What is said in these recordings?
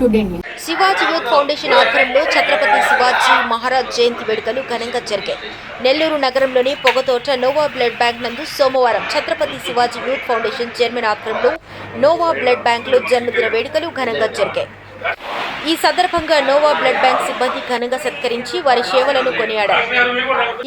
Today Shivaji youth foundation ఆధ్వర్యంలో ఛత్రపతి శివాజీ మహారాజ్ జయంతి వేడుకలు ఘనంగా జరిగాయి. నెల్లూరు నగరంలోని పొగతోట నోవా బ్లడ్ బ్యాంక్ నందు సోమవారం Chhatrapati Shivaji youth foundation chairman ఆధ్వర్యంలో నోవా బ్లడ్ బ్యాంక్లో జన్మదిన వేడుకలు ఘనంగా జరిగాయి. ఈ సందర్భంగా నోవా బ్లడ్ బ్యాంక్ సిబ్బంది ఘనంగా సత్కరించి వారి సేవలను కొనియాడారు.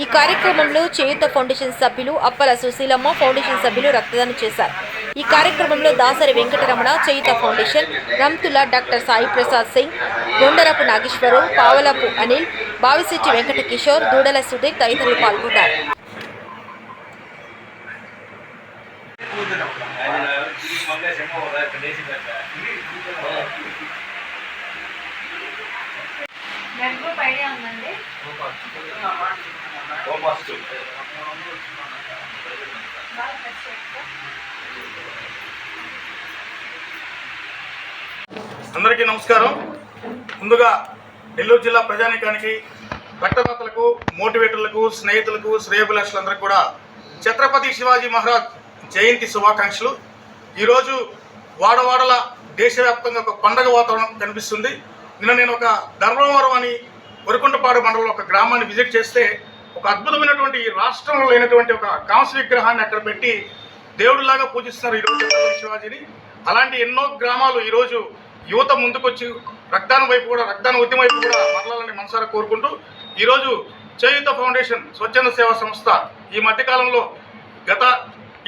ఈ కార్యక్రమంలో చేయుత ఫౌండేషన్ సభ్యులు అప్పల సుశీలమ్మ ఫౌండేషన్ సభ్యులు రక్తదానం చేశారు. ఈ కార్యక్రమంలో దాసరి వెంకటరమణ చేయుత ఫౌండేషన్ రంతుల డాక్టర్ సాయి ప్రసాద్ సింగ్ గుండరపు నాగేశ్వరరావు పావలపు అనిల్ బావిశెట్టి వెంకట కిషోర్ దూడల సుధీర్ తదితరులు పాల్గొన్నారు. ఉందండి. అందరికీ నమస్కారం. ముందుగా నెల్లూరు జిల్లా ప్రజానీకానికి రక్తదాతలకు మోటివేటర్లకు స్నేహితులకు శ్రేయభిలాషులందరికీ కూడా ఛత్రపతి శివాజీ మహారాజ్ జయంతి శుభాకాంక్షలు. ఈరోజు వాడవాడల దేశవ్యాప్తంగా ఒక పండగ వాతావరణం కనిపిస్తుంది. నిన్న నేను ఒక ధర్మవరం అని వరికుంటపాడు మండలంలో ఒక గ్రామాన్ని విజిట్ చేస్తే ఒక అద్భుతమైనటువంటి రాష్ట్రంలో లేనటువంటి ఒక కాంస్య విగ్రహాన్ని అక్కడ పెట్టి దేవుడిలాగా పూజిస్తున్నారు ఈరోజు శివాజీని. అలాంటి ఎన్నో గ్రామాలు ఈరోజు యువత ముందుకొచ్చి రక్తాన్ని వైపు కూడా రక్తాన్ని ఉద్యమం వైపు కూడా మరలాలని మనసారా కోరుకుంటూ ఈరోజు చేయుత ఫౌండేషన్ స్వచ్ఛంద సేవా సంస్థ ఈ మధ్యకాలంలో గత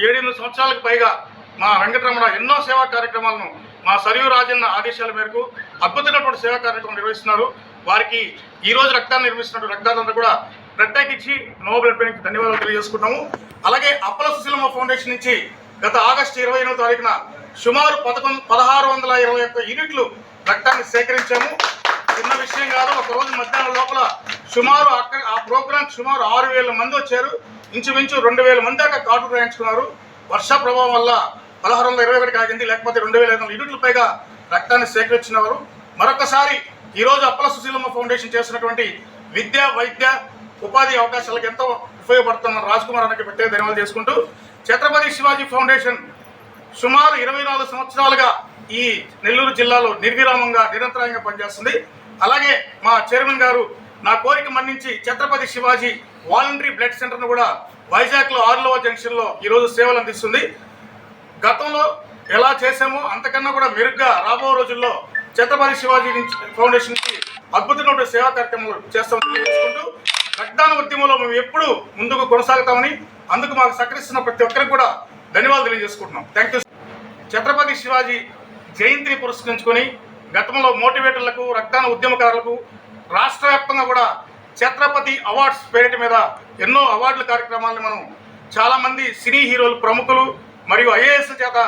ఏడెనిమిది సంవత్సరాలకు పైగా మా వెంకటరమణ ఎన్నో సేవా కార్యక్రమాలను మా సరియు రాజన్న ఆదేశాల మేరకు అద్భుతమైనటువంటి సేవా కార్యక్రమం నిర్వహిస్తున్నారు. వారికి ఈరోజు రక్తాన్ని నిర్మిస్తున్నటువంటి రక్తాలంతా కూడా ప్రత్యేకించి నోబెల్ బ్లడ్ ధన్యవాదాలు తెలియజేసుకుంటాము అలాగే అప్పల సుశీలమ్మ ఫౌండేషన్ నుంచి గత ఆగస్టు ఇరవై ఎనిమిది తారీఖున సుమారు పదకొండు పదహారు వందల ఇరవై ఒక్క యూనిట్లు రక్తాన్ని సేకరించాము. చిన్న విషయం కాదు ఒక రోజు మధ్యాహ్నం లోపల సుమారు అక్కడ ఆ ప్రోగ్రాంకి సుమారు ఆరు వేల మంది వచ్చారు. ఇంచుమించు రెండు వేల మంది దాకా కార్డు రాయించుకున్నారు. వర్ష ప్రభావం వల్ల పదహారు వందల ఇరవై ఒకటి ఆగింది లేకపోతే రెండు వేల ఐదు వందల యూనిట్ల పైగా రక్తాన్ని సేకరించినవారు. మరొకసారి ఈరోజు అప్పల సుశీలమ్మ ఫౌండేషన్ చేసినటువంటి విద్య వైద్య ఉపాధి అవకాశాలకు ఎంతో ఉపయోగపడుతున్న రాజ్ కుమార్ అన్నకి ప్రత్యేక ధన్యవాదాలు చేసుకుంటూ ఛత్రపతి శివాజీ ఫౌండేషన్ సుమారు ఇరవై నాలుగు సంవత్సరాలుగా ఈ నెల్లూరు జిల్లాలో నిర్విరామంగా నిరంతరాయంగా పనిచేస్తుంది. అలాగే మా చైర్మన్ గారు నా కోరిక మన్నించి ఛత్రపతి శివాజీ వాలంటరీ బ్లడ్ సెంటర్ను కూడా వైజాగ్లో ఆర్లవ జంక్షన్లో ఈరోజు సేవలు అందిస్తుంది. గతంలో ఎలా చేశామో అంతకన్నా కూడా మెరుగ్గా రాబో రోజుల్లో ఛత్రపతి శివాజీ నుంచి ఫౌండేషన్ నుంచి అద్భుతమైన సేవా కార్యక్రమాలు చేస్తామని లక్డాన్ ఉద్యమంలో మేము ఎప్పుడు ముందుకు కొనసాగుతామని అందుకు మాకు సహకరిస్తున్న ప్రతి ఒక్కరికి కూడా ధన్యవాదాలు తెలియజేసుకుంటున్నాం. థ్యాంక్ యూ ఛత్రపతి శివాజీ జయంతిని పురస్కరించుకొని గతంలో మోటివేటర్లకు రక్తాన ఉద్యమకారులకు రాష్ట్ర వ్యాప్తంగా కూడా ఛత్రపతి అవార్డ్స్ పేరిట మీద ఎన్నో అవార్డుల కార్యక్రమాలను మనం చాలామంది సినీ హీరోలు ప్రముఖులు మరియు ఐఏఎస్ చేత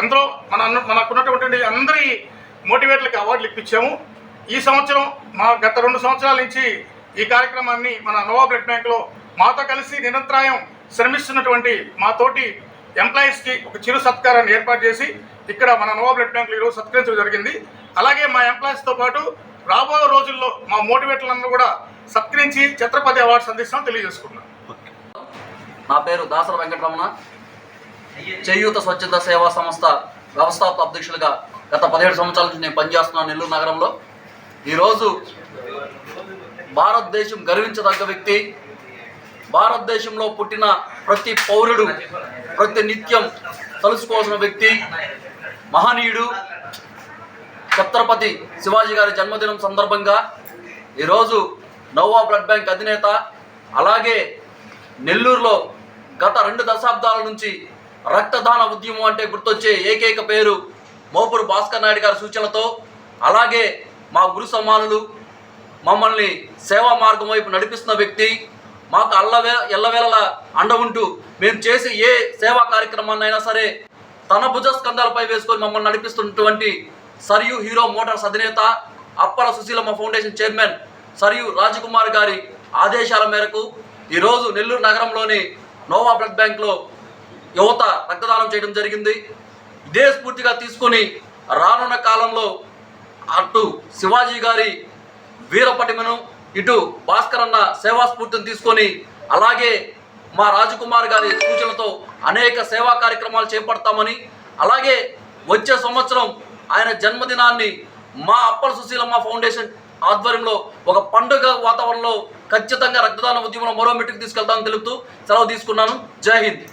అందరూ మన మనకున్నటువంటి అందరి మోటివేటర్లకు అవార్డులు ఇప్పించాము. ఈ సంవత్సరం మా గత రెండు సంవత్సరాల నుంచి ఈ కార్యక్రమాన్ని మన నోవా బ్లడ్ బ్యాంక్లో మాతో కలిసి నిరంతరాయం శ్రమిస్తున్నటువంటి మా తోటి ఎంప్లాయీస్కి ఒక చిరు సత్కారాన్ని ఏర్పాటు చేసి ఇక్కడ మన నోవా బ్లడ్ బ్యాంకులో ఈరోజు సత్కరించడం జరిగింది. అలాగే మా ఎంప్లాయీస్తో పాటు రాబోయే రోజుల్లో మా మోటివేటర్లను కూడా సత్కరించి ఛత్రపతి అవార్డ్స్ సందేశం తెలియజేసుకున్నాం నా పేరు దాసర వెంకటరమణ. చేయూత స్వచ్ఛంద సేవా సంస్థ వ్యవస్థాపక అధ్యక్షులుగా గత పదిహేడు సంవత్సరాల నుంచి నేను పనిచేస్తున్నాను నెల్లూరు నగరంలో. ఈరోజు భారతదేశం గర్వించదగ్గ వ్యక్తి. భారతదేశంలో పుట్టిన ప్రతి పౌరుడు ప్రతి నిత్యం తలుసుకోవాల్సిన వ్యక్తి మహనీయుడు ఛత్రపతి శివాజీ గారి జన్మదినం సందర్భంగా ఈరోజు నోవా బ్లడ్ బ్యాంక్ అధినేత అలాగే నెల్లూరులో గత రెండు దశాబ్దాల నుంచి రక్తదాన ఉద్యమం అంటే గుర్తొచ్చే ఏకైక పేరు మోపురు భాస్కర్ నాయుడు గారి సూచనలతో అలాగే మా గురు సమానులు మమ్మల్ని సేవా మార్గం వైపు నడిపిస్తున్న వ్యక్తి మాకు అల్లవే ఎల్లవేళలా అండ ఉంటూ మేము చేసే ఏ సేవా కార్యక్రమాన్ని అయినా సరే తన భుజస్కంధాలపై వేసుకొని మమ్మల్ని నడిపిస్తున్నటువంటి సరియు హీరో మోటార్స్ అధినేత అప్పల సుశీలమ్మ ఫౌండేషన్ చైర్మన్ సరియు రాజకుమార్ గారి ఆదేశాల మేరకు ఈరోజు నెల్లూరు నగరంలోని నోవా బ్లడ్ బ్యాంక్లో యువత రక్తదానం చేయడం జరిగింది. ఇదే స్ఫూర్తిగా తీసుకొని రానున్న కాలంలో అటు శివాజీ గారి వీరపటిమను ఇటు భాస్కర్ అన్న సేవా స్ఫూర్తిని తీసుకొని అలాగే మా రాజకుమార్ గారి సూచనలతో అనేక సేవా కార్యక్రమాలు చేపడతామని అలాగే వచ్చే సంవత్సరం ఆయన జన్మదినాన్ని మా అప్పల సుశీలమ్మ ఫౌండేషన్ ఆధ్వర్యంలో ఒక పండుగ వాతావరణంలో ఖచ్చితంగా రక్తదాన ఉద్యమంలో మరో మెట్టుకు తీసుకెళ్తామని తెలుపుతూ సెలవు తీసుకున్నాను. జై హింద్.